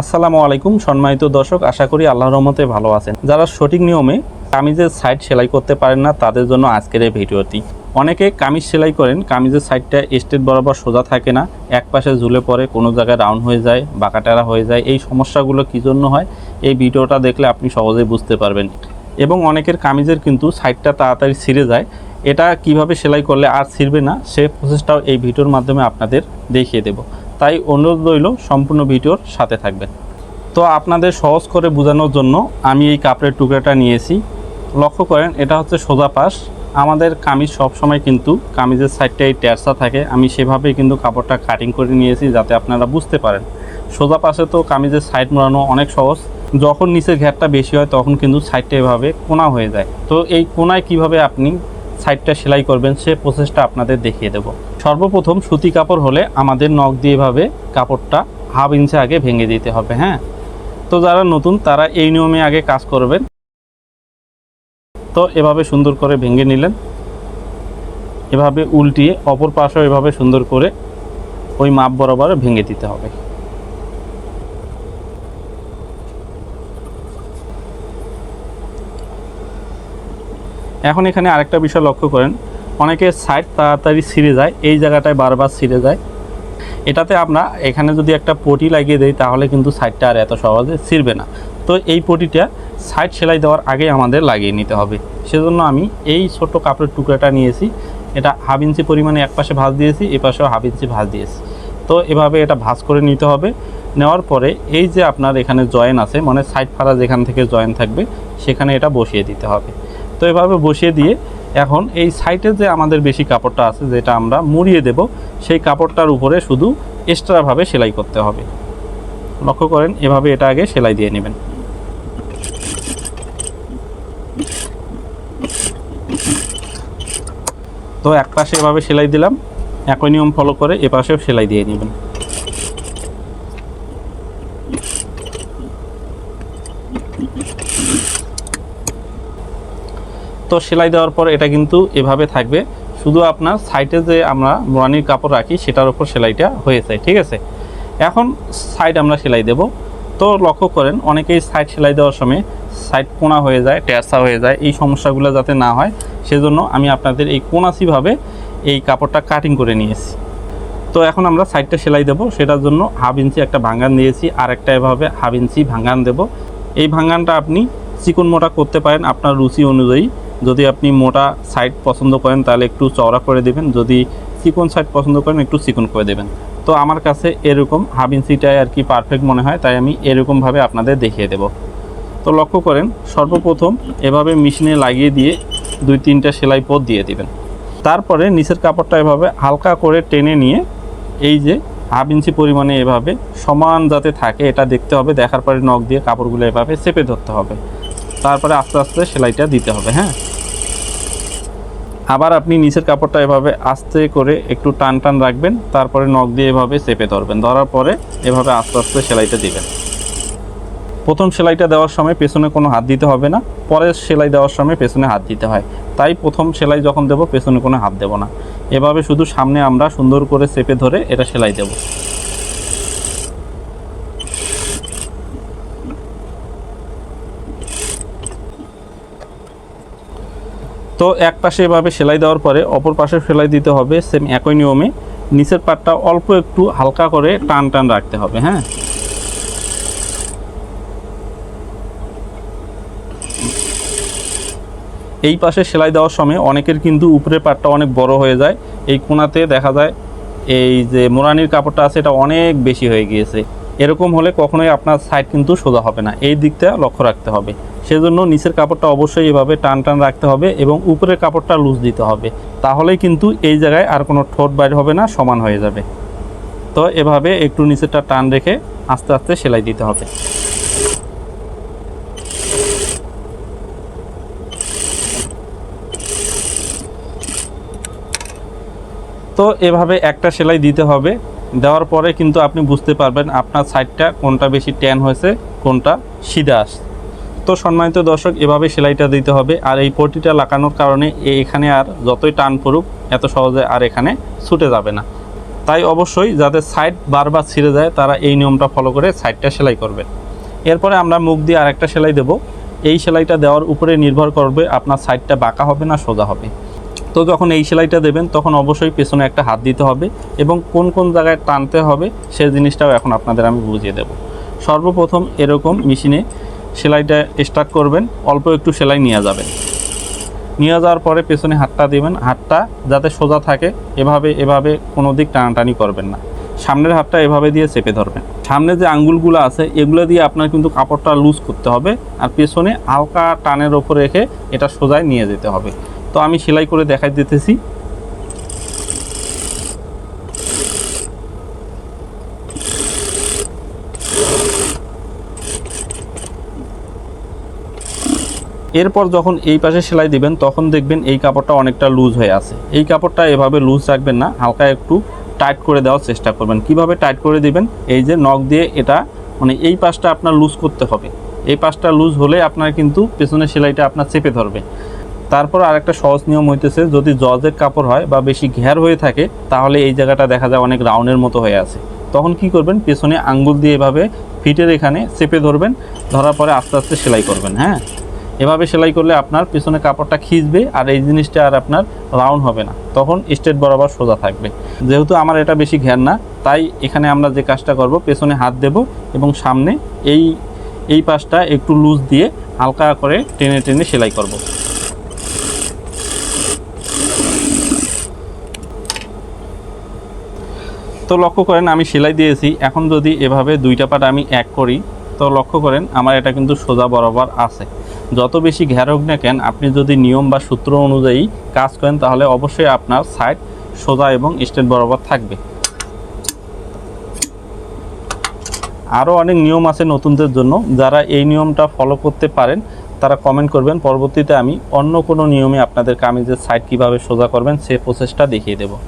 আসসালামু আলাইকুম, সম্মানিত দর্শক, আশা করি আল্লাহর রহমতে ভালো আছেন। যারা সঠিক নিয়মে কামিজের সাইড সেলাই করতে পারেন না, তাদের জন্য আজকের এই ভিডিওটি। অনেকে কামিজ সেলাই করেন, কামিজের সাইডটা স্টেট বরাবর সোজা থাকে না, এক পাশে ঝুলে পড়ে কোনো জায়গায় রাউন্ড হয়ে যায়, বাঁকাটেরা হয়ে যায়। এই সমস্যাগুলো কী জন্য হয়, এই ভিডিওটা দেখলে আপনি সহজেই বুঝতে পারবেন। এবং অনেকের কামিজের কিন্তু সাইডটা তাড়াতাড়ি ছিঁড়ে যায়। এটা কীভাবে সেলাই করলে আর ছিঁড়বে না, সে প্রসেসটাও এই ভিডিওর মাধ্যমে আপনাদের দেখিয়ে দেব। তাই অনুরোধ রইল সম্পূর্ণ ভিডিওর সাথে থাকবেন। তো আপনাদের সহজ করে বোঝানোর জন্য আমি এই কাপড়ের টুকরাটা নিয়েছি। লক্ষ্য করেন, এটা হচ্ছে সোজা পাশ। আমাদের কামিজ সবসময় কিন্তু কামিজের সাইডটা এই ট্যারসা থাকে। আমি সেভাবেই কিন্তু কাপড়টা কাটিং করে নিয়েছি যাতে আপনারা বুঝতে পারেন। সোজা পাশে তো কামিজের সাইড মোড়ানো অনেক সহজ। যখন নিচের ঘ্যাটটা বেশি হয়, তখন কিন্তু সাইডটা এভাবে কোনা হয়ে যায়। তো এই কোনায় কীভাবে আপনি সাইডটা সেলাই করবেন, সে প্রসেসটা আপনাদের দেখিয়ে দেব। সর্বপ্রথম সুতি কাপড় হলে আমাদের নখ দিয়ে এভাবে কাপড়টা হাফ ইঞ্চে আগে ভেঙে দিতে হবে হ্যাঁ? তো যারা নতুন, তারা এই নিয়মে আগে কাজ করবেন। তো এভাবে সুন্দর করে ভেঙে নিলেন। এভাবে উল্টিয়ে অপর পাশেও এভাবে সুন্দর করে ওই মাপ বরাবর ভেঙে দিতে হবে। এখন এখানে আরেকটা বিষয় লক্ষ্য করেন। অনেকে সাইড তাড়াতাড়ি ছিঁড়ে যায়, এই জায়গাটায় বারবার ছিঁড়ে যায়। এটাতে আমরা এখানে যদি একটা পটি লাগিয়ে দেই, তাহলে কিন্তু সাইডটা আর এত সহজে ছিঁড়বে না। তো এই পটিটা সাইড সেলাই দেওয়ার আগে আমাদের লাগিয়ে নিতে হবে। সেজন্য আমি এই ছোট কাপড়ের টুকরাটা নিয়েছি। এটা হাফ ইঞ্চি পরিমাণে এক পাশে ভাঁজ দিয়েছি এ পাশেও হাফ ইঞ্চি ভাঁজ দিয়েছি। তো এভাবে এটা ভাঁজ করে নিতে হবে। নেওয়ার পরে এই যে আপনার এখানে জয়েন আছে মানে সাইড ফাড়া যেখান থেকে জয়েন থাকবে, সেখানে এটা বসিয়ে দিতে হবে। তো এভাবে বসিয়ে দিয়ে এখন এই সাইডে যে আমাদের বেশি কাপড়টা আছে, যেটা আমরা মুড়িয়ে দেব, সেই কাপড়টার উপরে শুধু এক্সট্রাভাবে সেলাই করতে হবে। লক্ষ্য করেন, এভাবে এটা আগে সেলাই দিয়ে নেবেন। তো এক পাশে এভাবে সেলাই দিলাম, একই নিয়ম ফলো করে এ পাশেও সেলাই দিয়ে নেবেন। তো সেলাই দেওয়ার পর এটা কিন্তু এভাবে থাকবে। শুধু আপনার সাইডে যে আমরা মোরানির কাপড় রাখি, সেটার উপর সেলাইটা হয়েছে ঠিক আছে? এখন সাইড আমরা সেলাই দেব। তো লক্ষ্য করেন, অনেকেই সাইড সেলাই দেওয়ার সময় সাইড কোনা হয়ে যায় ট্যাসা হয়ে যায়, এই সমস্যাগুলো যাতে না হয়, সেজন্য আমি আপনাদের এই কোনাসিভাবে এই কাপড়টা কাটিং করে নিয়েছি। তো এখন আমরা সাইডটা সেলাই দেব। সেটার জন্য হাফ ইঞ্চি একটা ভাঙ্গান দিয়েছি আর একটা এভাবে হাফ ইঞ্চি ভাঙ্গান দেব। এই ভাঙ্গানটা আপনি চিকন মোটা করতে পারেন, আপনার রুচি অনুযায়ী। যদি আপনি মোটা সাইড পছন্দ করেন, তাহলে একটু চওড়া করে দেবেন। যদি চিকন সাইড পছন্দ করেন, একটু চিকন করে দেবেন। তো আমার কাছে এরকম হাফ ইঞ্চিটাই আর কি পারফেক্ট মনে হয়, তাই আমি এরকমভাবে আপনাদের দেখিয়ে দেব। তো লক্ষ্য করেন, সর্বপ্রথম এভাবে মেশিনে লাগিয়ে দিয়ে দুই তিনটা সেলাই পথ দিয়ে দিবেন। তারপরে নিচের কাপড়টা এভাবে হালকা করে টেনে নিয়ে, এই যে হাফ ইঞ্চি পরিমাণে এভাবে সমান যাতে থাকে, এটা দেখতে হবে। দেখার পরে নখ দিয়ে কাপড়গুলো এভাবে চেপে ধরতে হবে। তারপরে আস্তে আস্তে সেলাইটা দিতে হবে হ্যাঁ? আবার আপনি নিচের কাপড়টা এভাবে আস্তে করে একটু টান টান রাখবেন, তারপরে নখ দিয়ে এভাবে চেপে ধরবেন। ধরার পরে এভাবে আস্তে আস্তে সেলাইটা দিবেন। প্রথম সেলাইটা দেওয়ার সময় পেছনে কোনো হাত দিতে হবে না, পরের সেলাই দেওয়ার সময় পেছনে হাত দিতে হয়। তাই প্রথম সেলাই যখন দেব, পেছনে কোনো হাত দেব না। এভাবে শুধু সামনে আমরা সুন্দর করে চেপে ধরে এটা সেলাই দেব। তো এক পাশে এভাবে সেলাই দেওয়ার পরে অপর পাশে সেলাই দিতে হবে সেম একই নিয়মে। নিচের পাটটা অল্প একটু হালকা করে টান টান রাখতে হবে হ্যাঁ? এই পাশে সেলাই দেওয়ার সময় অনেকের কিন্তু উপরের পাটটা অনেক বড় হয়ে যায়। এই কোনাতে দেখা যায়, এই যে মোরানির কাপড়টা আছে, এটা অনেক বেশি হয়ে গিয়েছে। এরকম হলে কখনোই আপনার সাইড কিন্তু সোজা হবে না। এই দিকটা লক্ষ্য রাখতে হবে। সেজন্য নিচের কাপড়টা অবশ্যই এভাবে টান টান রাখতে হবে এবং উপরের কাপড়টা লুজ দিতে হবে। তাহলেই কিন্তু এই জায়গায় আর কোনো ঠোঁট বাইর হবে না, সমান হয়ে যাবে। তো এভাবে একটু নিচেরটা টান রেখে আস্তে আস্তে সেলাই দিতে হবে। তো এভাবে একটা সেলাই দিতে হবে। দেওয়ার পরে কিন্তু আপনি বুঝতে পারবেন আপনার সাইডটা কোনটা বেশি ট্যান হয়েছে, কোনটা সিধা আসছে। তো সম্মানিত দর্শক, এভাবে সেলাইটা দিতে হবে। আর এই পটিটা লাগানোর কারণে এখানে আর যতই টান পড়ুক, এত সহজে আর এখানে ছুটে যাবে না। তাই অবশ্যই যাদের সাইড বারবার ছিঁড়ে যায়, তারা এই নিয়মটা ফলো করে সাইডটা সেলাই করবেন এরপরে আমরা মুখ দিয়ে আরেকটা সেলাই দেব। এই সেলাইটা দেওয়ার উপরে নির্ভর করবে আপনার সাইডটা বাঁকা হবে না সোজা হবে। তো যখন এই সেলাইটা দেবেন, তখন অবশ্যই পেছনে একটা হাত দিতে হবে এবং কোন কোন জায়গায় টানতে হবে সে জিনিসটাও এখন আপনাদের আমি বুঝিয়ে দেব। সর্বপ্রথম এরকম মেশিনে সেলাইটা স্টার্ট করবেন, অল্প একটু সেলাই নিয়ে যাবেন। নিয়ে যাওয়ার পরে পেছনে হাতটা দিবেন, হাতটা যাতে সোজা থাকে, এভাবে এভাবে কোনো দিক টানাটানি করবেন না। সামনের হাতটা এভাবে দিয়ে চেপে ধরবেন। সামনে যে আঙ্গুলগুলো আছে, এগুলো দিয়ে আপনার কিন্তু কাপড়টা লুজ করতে হবে আর পেছনে হালকা টানের ওপর রেখে এটা সোজায় নিয়ে যেতে হবে। তো আমি সেলাই করে দেখাই দিতেছি। এরপর যখন এই পাশে সেলাই দিবেন, তখন দেখবেন এই কাপড়টা অনেকটা লুজ হয়ে আছে। এই কাপড়টা এভাবে লুজ রাখবেন না, হালকা একটু টাইট করে দেওয়ার চেষ্টা করবেন। কীভাবে টাইট করে দিবেন? এই যে নখ দিয়ে এটা মানে এই পাশটা আপনার লুজ করতে হবে। এই পাশটা লুজ হলে আপনার কিন্তু পেছনের সেলাইটা আপনার চেপে ধরবে। তারপর আরেকটা সহজ নিয়ম হইতেছে, যদি জজের কাপড় হয় বা বেশি ঘের হয়ে থাকে, তাহলে এই জায়গাটা দেখা যায় অনেক রাউন্ডের মতো হয়ে আছে। তখন কি করবেন? পেছনে আঙ্গুল দিয়ে এভাবে ফিটের এখানে চেপে ধরবেন, ধরার পরে আস্তে আস্তে সেলাই করবেন হ্যাঁ? এভাবে সেলাই করলে আপনার পেছনে কাপড়টা খিঁচবে আর এই জিনিসটা আর আপনার রাউন্ড হবে না। তখন স্টেট বরাবর সোজা থাকবে। যেহেতু আমার এটা বেশি ঘ্যান না, তাই এখানে আমরা যে কাজটা করব, পেছনে হাত দেব এবং সামনে এই এই পাশটা একটু লুজ দিয়ে হালকা করে টেনে টেনে সেলাই করব। তো লক্ষ্য করেন আমি সেলাই দিয়েছি। এখন যদি এভাবে দুইটা পাট আমি এক করি, তো লক্ষ্য করেন আমার এটা কিন্তু সোজা বরাবর আছে। যত বেশি ঘের হোক না কেন, আপনি যদি নিয়ম বা সূত্র অনুযায়ী কাজ করেন, তাহলে অবশ্যই আপনার সাইড সোজা এবং স্টেট বরাবর থাকবে। আরও অনেক নিয়ম আছে নতুনদের জন্য। যারা এই নিয়মটা ফলো করতে পারেন, তারা কমেন্ট করবেন। পরবর্তীতে আমি অন্য কোনো নিয়মে আপনাদের কামিজের সাইড কীভাবে সোজা করবেন, সে প্রসেসটা দেখিয়ে দেবো।